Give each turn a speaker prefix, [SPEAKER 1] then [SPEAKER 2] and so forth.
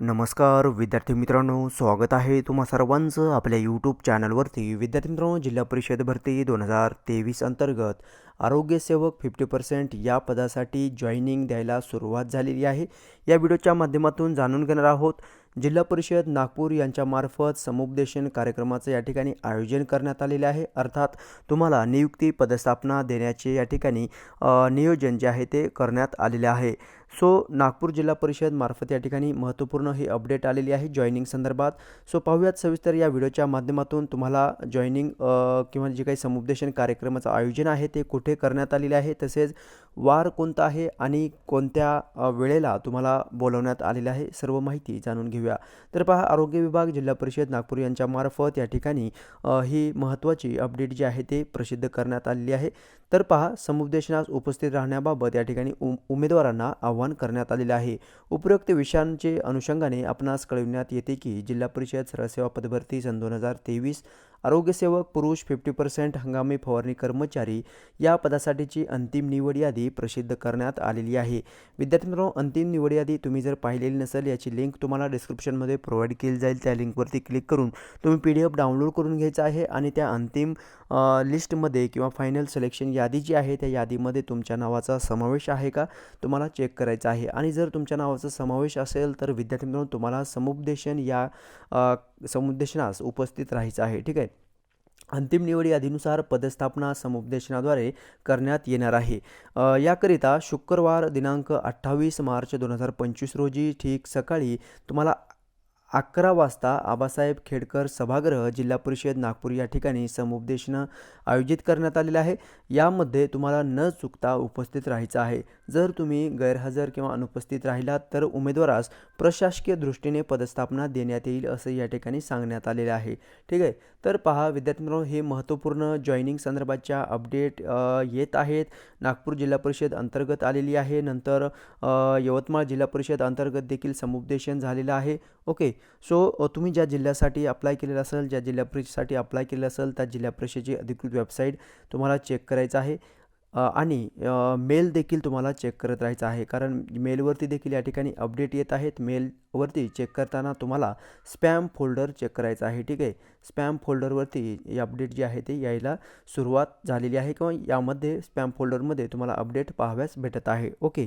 [SPEAKER 1] नमस्कार विद्यार्थी मित्रांनो स्वागत आहे तुम्हा सर्वांचं आपल्या यूट्यूब चॅनलवरती विद्यार्थी मित्रांनो जिल्हा परिषद भरती दोन हजार तेवीस अंतर्गत आरोग्यसेवक फिफ्टी पर्सेंट या पदासाठी जॉईनिंग द्यायला सुरुवात झालेली आहे. या व्हिडिओच्या माध्यमातून जाणून घेणार आहोत जिल्हा परिषद नागपूर यांच्यामार्फत समुपदेशन कार्यक्रमाचं या ठिकाणी आयोजन करण्यात आलेले आहे. अर्थात तुम्हाला नियुक्ती पदस्थापना देण्याचे या ठिकाणी नियोजन जे आहे ते करण्यात आलेले आहे. सो नागपूर जिल्हा परिषद मार्फत या ठिकाणी महत्त्वपूर्ण ही अपडेट आलेली आहे जॉईनिंग संदर्भात. सो पाहूयात सविस्तर या व्हिडिओच्या माध्यमातून तुम्हाला जॉईनिंग किंवा जे काही समुपदेशन कार्यक्रमाचं आयोजन आहे ते कुठे करण्यात आलेले आहे तसेच वार कोणता आहे आणि कोणत्या वेळेला तुम्हाला बोलवण्यात आलेलं आहे सर्व माहिती जाणून घेऊया. तर पहा आरोग्य विभाग जिल्हा परिषद नागपूर यांच्यामार्फत या ठिकाणी ही महत्त्वाची अपडेट जी आहे ते प्रसिद्ध करण्यात आलेली आहे. तर पहा समुपदेशनास उपस्थित राहण्याबाबत या ठिकाणी उमेदवारांना आव्हान करण्यात आलेले आहे. उपरोक्त विषयांचे अनुषंगाने आपणास कळविण्यात येते की जिल्हा परिषद सरसेवा पदभरती सन दोन हजार तेवीस आरोग्यसेवक पुरुष फिफ्टी पर्सेंट हंगामी फवारणी कर्मचारी या पदासाठीची अंतिम निवड यादी प्रसिद्ध करण्यात आलेली आहे. विद्यार्थी मित्रांनो अंतिम निवड यादी तुम्ही जर पाहिलेली नसेल याची लिंक तुम्हाला डिस्क्रिप्शनमध्ये प्रोव्हाइड केली जाईल. त्या लिंकवरती क्लिक करून तुम्ही पी डी एफ डाउनलोड करून घ्यायचा आहे आणि त्या अंतिम लिस्टमध्ये किंवा फायनल सिलेक्शन यादी जी आहे त्या यादीमध्ये तुमच्या नावाचा समावेश आहे का? तुम्हाला चेक कर करायचा आहे. आणि जर तुमच्या नावाचा समावेश असेल तर विद्यार्थी मित्रांनो तुम्हाला समुपदेशन या समुपदेशनास उपस्थित राहायचं आहे. ठीक आहे? अंतिम निवड यादीनुसार पदस्थापना समुपदेशनाद्वारे करण्यात येणार आहे. याकरिता शुक्रवार दिनांक अठ्ठावीस मार्च दोन हजार पंचवीस रोजी ठीक सकाळी तुम्हाला अकरा वाजता आबासाहेब खेडकर सभागृह जिल्हा परिषद नागपूर या ठिकाणी समुपदेशन आयोजित करण्यात आलेलं आहे. यामध्ये तुम्हाला न चुकता उपस्थित राहायचं आहे. जर तुम्ही गैरहजर किंवा अनुपस्थित राहिलात तर उमेदवारास प्रशासकीय दृष्टीने पदस्थापना देण्यात येईल असं या ठिकाणी सांगण्यात आलेलं आहे. ठीक आहे? तर पहा विद्यार्थी मित्रांनो हे महत्त्वपूर्ण जॉईनिंग संदर्भाच्या अपडेट येत आहेत. नागपूर जिल्हा परिषद अंतर्गत आलेली आहे. नंतर यवतमाळ जिल्हा परिषद अंतर्गत देखील समुपदेशन झालेलं आहे. ओके? सो तुम्ही ज्या जिल्ह्यासाठी अप्लाय केलेलं असेल ज्या जिल्हा परिषदेसाठी अप्लाय केलेलं असेल त्या जिल्हा परिषदेची अधिकृत वेबसाईट तुम्हाला चेक करायचं आहे. आणि मेल देखील तुम्हाला चेक करत राहायचं आहे. कारण मेलवरती देखील या ठिकाणी अपडेट येत आहेत. मेलवरती चेक करताना तुम्हाला स्पॅम फोल्डर चेक करायचं आहे. ठीक आहे? स्पॅम फोल्डरवरती अपडेट जी आहे ते यायला सुरुवात झालेली आहे किंवा यामध्ये स्पॅम फोल्डरमध्ये तुम्हाला अपडेट पाहाव्यास भेटत आहे. ओके